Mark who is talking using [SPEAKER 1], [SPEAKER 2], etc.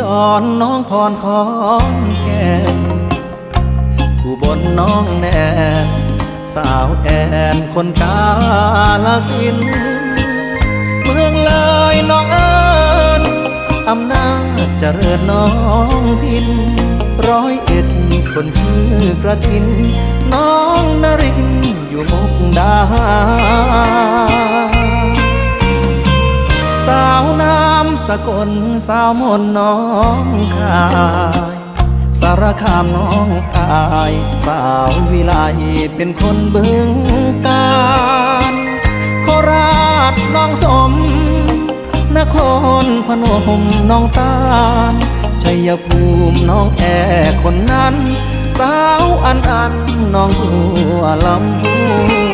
[SPEAKER 1] ดรน้องพรของแก่นอุบลน้องแนนสาวแอนคนกาลสิน เมืองเลยน้องเอิญอำนาจเจริญน้องพิน ร้อยเอ็ดคนชื่อกระทิน น้องนรินอยู่มุกดา สาวน้ำ สกลสาวมนน้องคายสารคามน้องอาย สาววิไลเป็นคนบึงการโคราชน้องสม นครพนมน้องตาลชัยภูมิน้องแอคนนั้น สาวอันอันน้องหัวลำพู